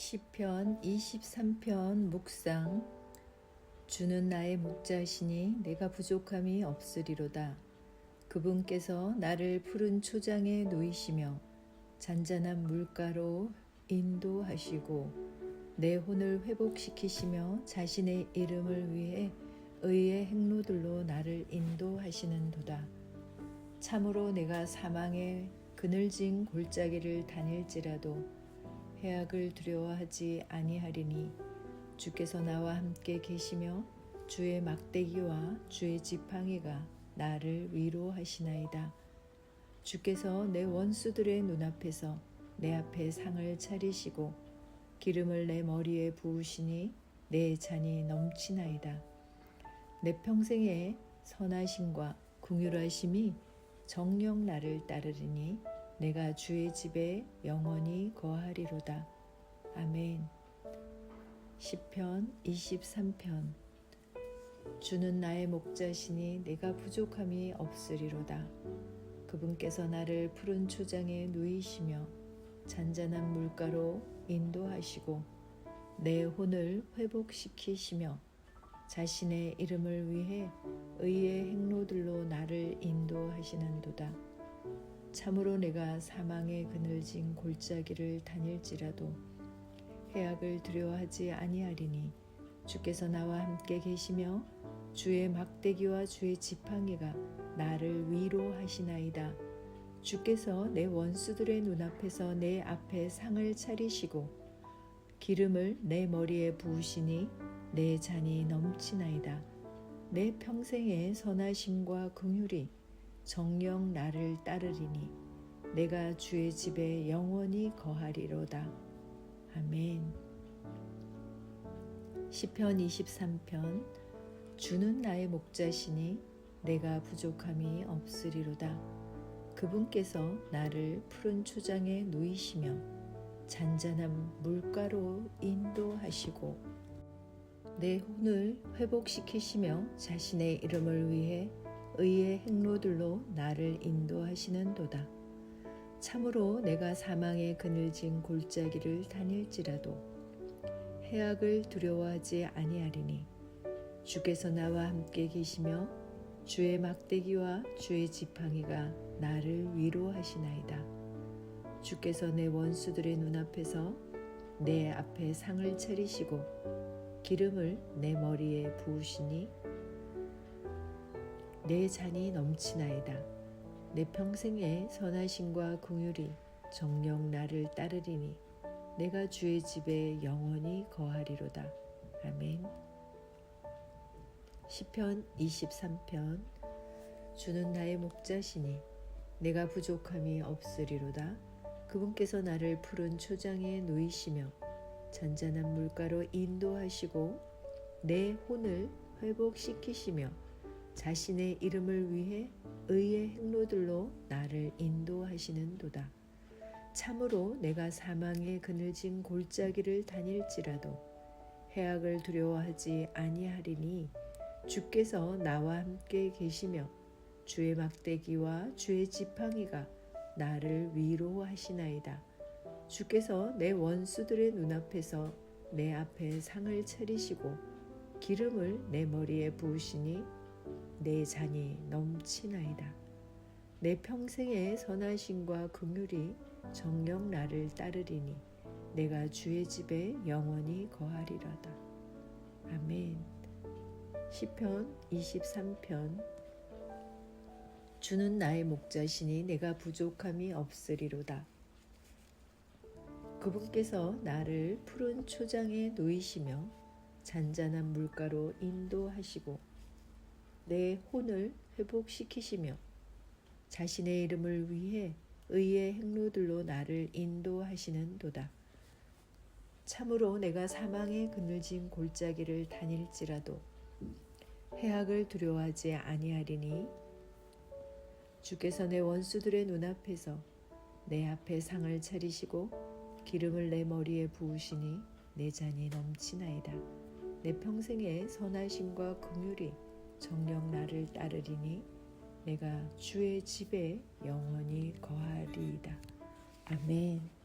시편 23편 묵상. 주는 나의 목자시니 내가 부족함이 없으리로다. 그분께서 나를 푸른 초장에 놓이시며 잔잔한 물가로 인도하시고 내 혼을 회복시키시며 자신의 이름을 위해 의의 행로들로 나를 인도하시는도다. 참으로 내가 사망의 그늘진 골짜기를 다닐지라도 해악을 두려워하지 아니하리니 주께서 나와 함께 계시며 주의 막대기와 주의 지팡이가 나를 위로하시나이다. 주께서 내 원수들의 눈앞에서 내 앞에 상을 차리시고 기름을 내 머리에 부으시니 내 잔이 넘치나이다. 내 평생에 선하심과 궁휼하심이 정령 나를 따르리니 내가 주의 집에 영원히 거하리로다. 아멘. 시편 23편 주는 나의 목자시니 내가 부족함이 없으리로다. 그분께서 나를 푸른 초장에 누이시며 잔잔한 물가로 인도하시고 내 혼을 회복시키시며 자신의 이름을 위해 의의 행로들로 나를 인도하시는도다. 참으로 내가 사망의 그늘진 골짜기를 다닐지라도 해악을 두려워하지 아니하리니 주께서 나와 함께 계시며 주의 막대기와 주의 지팡이가 나를 위로하시나이다. 주께서 내 원수들의 눈앞에서 내 앞에 상을 차리시고 기름을 내 머리에 부으시니 내 잔이 넘치나이다. 내 평생의 선하심과 긍휼이 정령 나를 따르리니 내가 주의 집에 영원히 거하리로다. 아멘. 시편 23편 주는 나의 목자시니 내가 부족함이 없으리로다. 그분께서 나를 푸른 초장에 누이시며 잔잔한 물가로 인도하시고 내 혼을 회복시키시며 자신의 이름을 위해 의의 행로들로 나를 인도하시는도다. 참으로 내가 사망의 그늘진 골짜기를 다닐지라도 해악을 두려워하지 아니하리니 주께서 나와 함께 계시며 주의 막대기와 주의 지팡이가 나를 위로하시나이다. 주께서 내 원수들의 눈앞에서 내 앞에 상을 차리시고 기름을 내 머리에 부으시니 내 잔이 넘치나이다. 내 평생의 선하심과 긍휼이 정령 나를 따르리니 내가 주의 집에 영원히 거하리로다. 아멘. 시편 23편 주는 나의 목자시니 내가 부족함이 없으리로다. 그분께서 나를 푸른 초장에 놓이시며 잔잔한 물가로 인도하시고 내 혼을 회복시키시며 자신의 이름을 위해 의의 행로들로 나를 인도하시는도다. 참으로 내가 사망의 그늘진 골짜기를 다닐지라도 해악을 두려워하지 아니하리니 주께서 나와 함께 계시며 주의 막대기와 주의 지팡이가 나를 위로하시나이다. 주께서 내 원수들의 눈앞에서 내 앞에 상을 차리시고 기름을 내 머리에 부으시니 내 잔이 넘치나이다. 내 평생의 선하심과 긍휼이 정령 나를 따르리니 내가 주의 집에 영원히 거하리라다. 아멘. 시편 23편 주는 나의 목자시니 내가 부족함이 없으리로다. 그분께서 나를 푸른 초장에 놓이시며 잔잔한 물가로 인도하시고 내 혼을 회복시키시며 자신의 이름을 위해 의의 행로들로 나를 인도하시는 도다. 참으로 내가 사망의 그늘진 골짜기를 다닐지라도 해악을 두려워하지 아니하리니 주께서 내 원수들의 눈앞에서 내 앞에 상을 차리시고 기름을 내 머리에 부으시니 내 잔이 넘치나이다. 내 평생의 선하심과 긍휼이 정령 나를 따르리니 내가 주의 집에 영원히 거하리이다. 아멘.